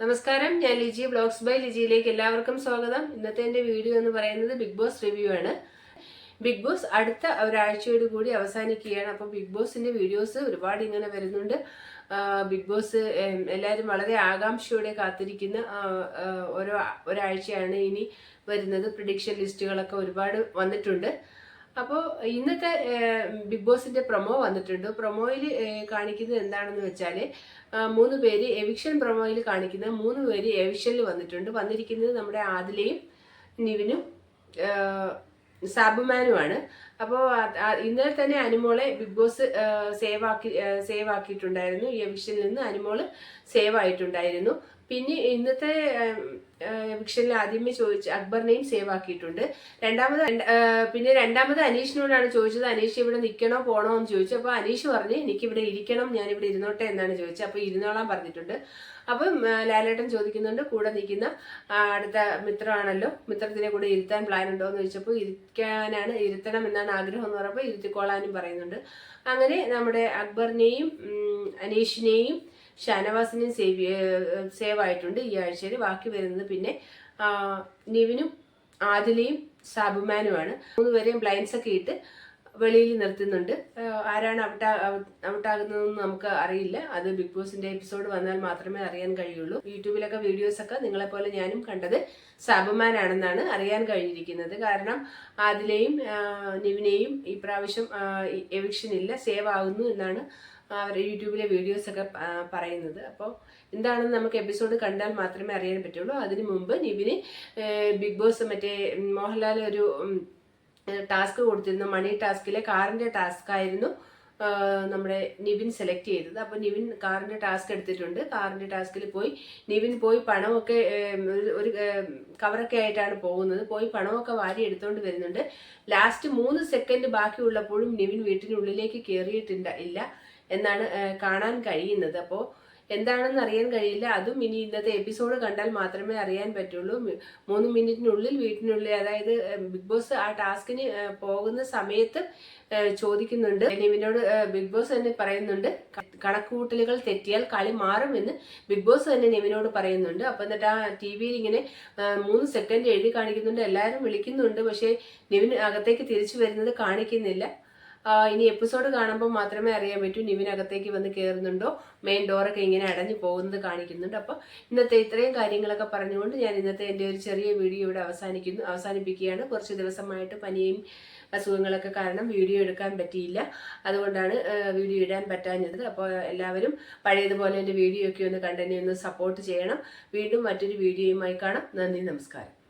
നമസ്കാരം ഞാൻ Liji blogs by ലിജിയിലേക്ക് എല്ലാവർക്കും സ്വാഗതം. ഇന്നത്തെ എന്റെ വീഡിയോ എന്ന് പറയുന്നത് ബിഗ് ബോസ് റിവ്യൂ ആണ്. ബിഗ് ബോസ് അടുത്ത ഒരാഴ്ചയോട് കൂടി അവസാനിക്കുകയാണ്. അപ്പോൾ ബിഗ് ബോസിന്റെ വീഡിയോസ് ഒരുപാട് ഇങ്ങനെ വരുന്നുണ്ട്. ബിഗ് ബോസ് എല്ലാവരും വളരെ ആകാംക്ഷയോടെ കാത്തിരിക്കുന്ന ഓരോ ഒരാഴ്ചയാണ് ഇനി വരുന്നത്. പ്രിഡിക്ഷൻ ലിസ്റ്റുകളൊക്കെ ഒരുപാട് വന്നിട്ടുണ്ട്. അപ്പോൾ ഇന്നത്തെ ബിഗ് ബോസിന്റെ പ്രൊമോ വന്നിട്ടുണ്ട്. പ്രൊമോയിൽ കാണിക്കുന്നത് എന്താണെന്ന് വെച്ചാൽ മൂന്ന് പേര് എവിക്ഷൻ പ്രൊമോയിൽ കാണിക്കുന്ന മൂന്ന് പേര് എവിക്ഷനിൽ വന്നിട്ടുണ്ട്. വന്നിരിക്കുന്നത് നമ്മുടെ ആദിലയും നിവിനും സാബുമാനുമാണ്. അപ്പോൾ ഇന്നലെ തന്നെ അനുമോളെ ബിഗ് ബോസ് സേവ് ആക്കി സേവ് ആക്കിയിട്ടുണ്ടായിരുന്നു ഈ എവിക്ഷനിൽ നിന്ന് അനുമോൾ സേവ് ആയിട്ടുണ്ടായിരുന്നു പിന്നെ ഇന്നത്തെ വിക്ഷനിൽ ആദ്യമേ ചോദിച്ചു അക്ബറിനെയും സേവ് ആക്കിയിട്ടുണ്ട്. രണ്ടാമത് പിന്നെ രണ്ടാമത് അനീഷിനോടാണ് ചോദിച്ചത് അനീഷ് ഇവിടെ നിൽക്കണോ പോണോ എന്ന് ചോദിച്ചു. അപ്പോൾ അനീഷ് പറഞ്ഞ് എനിക്ക് ഇവിടെ ഇരിക്കണം ഞാൻ ഇവിടെ ഇരുന്നോട്ടെ എന്നാണ് ചോദിച്ചത്. അപ്പോൾ ഇരുന്നോളാൻ പറഞ്ഞിട്ടുണ്ട്. അപ്പം ലാലേട്ടൻ ചോദിക്കുന്നുണ്ട് കൂടെ നിൽക്കുന്ന അടുത്ത മിത്രമാണല്ലോ മിത്രത്തിനെ കൂടെ ഇരുത്താൻ പ്ലാൻ ഉണ്ടോ? എന്ന് ചോദിച്ചപ്പോൾ ഇരിക്കാനാണ് ഇരുത്തണം എന്നാണ് ആഗ്രഹം എന്ന് പറയുമ്പോൾ ഇരുത്തിക്കോളാനും പറയുന്നുണ്ട്. അങ്ങനെ നമ്മുടെ അക്ബറിനെയും അനീഷിനെയും ഷാനവാസിനെയും സേവ് സേവ് ആയിട്ടുണ്ട് ഈ ആഴ്ചയിൽ. ബാക്കി വരുന്നത് പിന്നെ നിവിനും ആദിലയും സാബുമാനുമാണ്. മൂന്ന് പേരെയും ബ്ലൈൻഡ്സ് ഒക്കെ ഇട്ട് വെളിയിൽ നിർത്തുന്നുണ്ട്. ആരാണ് ഔട്ടാ ഔട്ടാകുന്നതെന്ന് നമുക്ക് അറിയില്ല. അത് ബിഗ് ബോസിന്റെ എപ്പിസോഡ് വന്നാൽ മാത്രമേ അറിയാൻ കഴിയുള്ളൂ. യൂട്യൂബിലൊക്കെ വീഡിയോസ് ഒക്കെ നിങ്ങളെപ്പോലെ ഞാനും കണ്ടത് സാബുമാനാണെന്നാണ് അറിയാൻ കഴിഞ്ഞിരിക്കുന്നത്. കാരണം ആദിലെയും നിവിനെയും ഈ പ്രാവശ്യം എവിക്ഷൻ ഇല്ല സേവ് ആകുന്നു എന്നാണ് അവരുടെ യൂട്യൂബിലെ വീഡിയോസ് ഒക്കെ ആ, പറയുന്നത്. അപ്പോൾ എന്താണെന്ന് നമുക്ക് എപ്പിസോഡ് കണ്ടാൽ മാത്രമേ അറിയാൻ പറ്റുള്ളൂ. അതിനു മുമ്പ് നിവിന് ബിഗ് ബോസ് മറ്റേ മോഹൻലാൽ ഒരു ടാസ്ക് കൊടുത്തിരുന്നു. മണി ടാസ്കിലെ കാറിന്റെ ടാസ്ക് ആയിരുന്നു നമ്മുടെ നിവിൻ സെലക്ട് ചെയ്തത്. അപ്പോൾ നിവിൻ കാറിന്റെ ടാസ്ക് എടുത്തിട്ടുണ്ട്. കാറിന്റെ ടാസ്കിൽ പോയി നിവിൻ പോയി പണമൊക്കെ ഒരു- കവറൊക്കെ ആയിട്ടാണ് പോകുന്നത്. പോയി പണമൊക്കെ വാരി എടുത്തുകൊണ്ട് വരുന്നുണ്ട്. ലാസ്റ്റ് മൂന്ന് സെക്കൻഡ് ബാക്കിയുള്ളപ്പോഴും നിവിൻ വീട്ടിനുള്ളിലേക്ക് കയറിയിട്ടില്ല ഇല്ല എന്നാണ് കാണാൻ കഴിയുന്നത്. അപ്പോൾ എന്താണെന്ന് അറിയാൻ കഴിയില്ല. അതും ഇനി ഇന്നത്തെ എപ്പിസോഡ് കണ്ടാൽ മാത്രമേ അറിയാൻ പറ്റുള്ളൂ. മൂന്ന് മിനിറ്റിനുള്ളിൽ വീട്ടിനുള്ളിൽ അതായത് ബിഗ് ബോസ് ആ ടാസ്കിന് പോകുന്ന സമയത്ത് ചോദിക്കുന്നുണ്ട്. നിവിനോട് ബിഗ് ബോസ് തന്നെ പറയുന്നുണ്ട്. കണക്കുകൂട്ടലുകൾ തെറ്റിയാൽ കളി മാറുമെന്ന് ബിഗ് ബോസ് തന്നെ നിവിനോട് പറയുന്നുണ്ട്. അപ്പൊ എന്നിട്ട് ആ ടി വിയിൽ ഇങ്ങനെ മൂന്ന് സെക്കൻഡ് എഴുതി കാണിക്കുന്നുണ്ട്. എല്ലാവരും വിളിക്കുന്നുണ്ട്. പക്ഷേ നിവിൻ അകത്തേക്ക് തിരിച്ചു വരുന്നത് കാണിക്കുന്നില്ല. ഇനി എപ്പിസോഡ് കാണുമ്പോൾ മാത്രമേ അറിയാൻ പറ്റൂ. നിവിനകത്തേക്ക് വന്ന് കയറുന്നുണ്ടോ മെയിൻ ഡോറൊക്കെ ഇങ്ങനെ അടഞ്ഞു പോകുന്നത് കാണിക്കുന്നുണ്ട്. അപ്പോൾ ഇന്നത്തെ ഇത്രയും കാര്യങ്ങളൊക്കെ പറഞ്ഞുകൊണ്ട് ഞാൻ ഇന്നത്തെ എന്റെ ഒരു ചെറിയ വീഡിയോ ഇവിടെ അവസാനിക്കുന്നു. അവസാനിപ്പിക്കുകയാണ്. കുറച്ച് ദിവസമായിട്ട് പനിയും അസുഖങ്ങളൊക്കെ കാരണം വീഡിയോ എടുക്കാൻ പറ്റിയില്ല. അതുകൊണ്ടാണ് വീഡിയോ ഇടാൻ പറ്റാഞ്ഞത്. അപ്പോൾ എല്ലാവരും പഴയതുപോലെ എന്റെ വീഡിയോ ഒക്കെ ഒന്ന് കണ്ടെന്നെ ഒന്ന് സപ്പോർട്ട് ചെയ്യണം. വീണ്ടും മറ്റൊരു വീഡിയോയുമായി കാണാം. നന്ദി നമസ്കാരം.